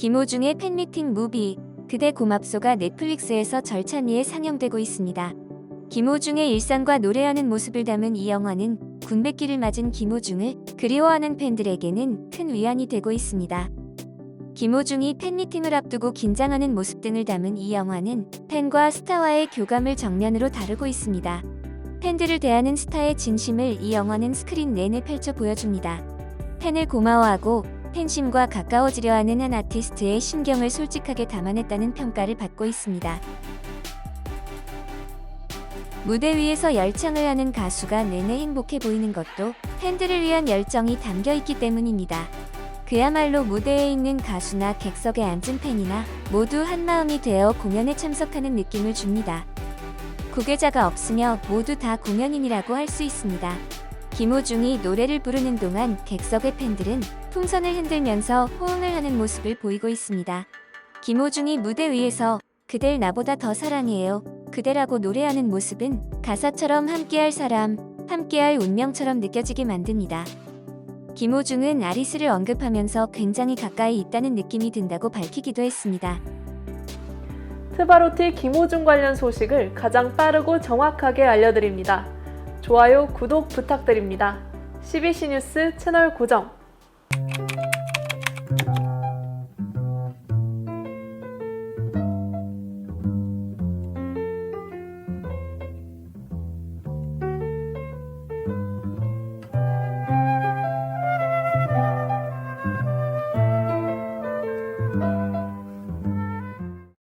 김호중의 팬미팅 무비 그대 고맙소가 넷플릭스에서 절찬리에 상영되고 있습니다. 김호중의 일상과 노래하는 모습을 담은 이 영화는 군백기를 맞은 김호중을 그리워하는 팬들에게는 큰 위안이 되고 있습니다. 김호중이 팬미팅을 앞두고 긴장하는 모습 등을 담은 이 영화는 팬과 스타와의 교감을 정면으로 다루고 있습니다. 팬들을 대하는 스타의 진심을 이 영화는 스크린 내내 펼쳐 보여줍니다. 팬을 고마워하고 팬심과 가까워지려 하는 한 아티스트의 심경을 솔직하게 담아냈다는 평가를 받고 있습니다. 무대 위에서 열창을 하는 가수가 내내 행복해 보이는 것도 팬들을 위한 열정이 담겨 있기 때문입니다. 그야말로 무대에 있는 가수나 객석에 앉은 팬이나 모두 한마음이 되어 공연에 참석하는 느낌을 줍니다. 구계자가 없으며 모두 다 공연인이라고 할 수 있습니다. 김호중이 노래를 부르는 동안 객석의 팬들은 풍선을 흔들면서 호응을 하는 모습을 보이고 있습니다. 김호중이 무대 위에서 그댈 나보다 더 사랑해요. 그대라고 노래하는 모습은 가사처럼 함께할 사람, 함께할 운명처럼 느껴지게 만듭니다. 김호중은 아리스를 언급하면서 굉장히 가까이 있다는 느낌이 든다고 밝히기도 했습니다. 트바로티 김호중 관련 소식을 가장 빠르고 정확하게 알려드립니다. 좋아요, 구독 부탁드립니다. CBC 뉴스 채널 고정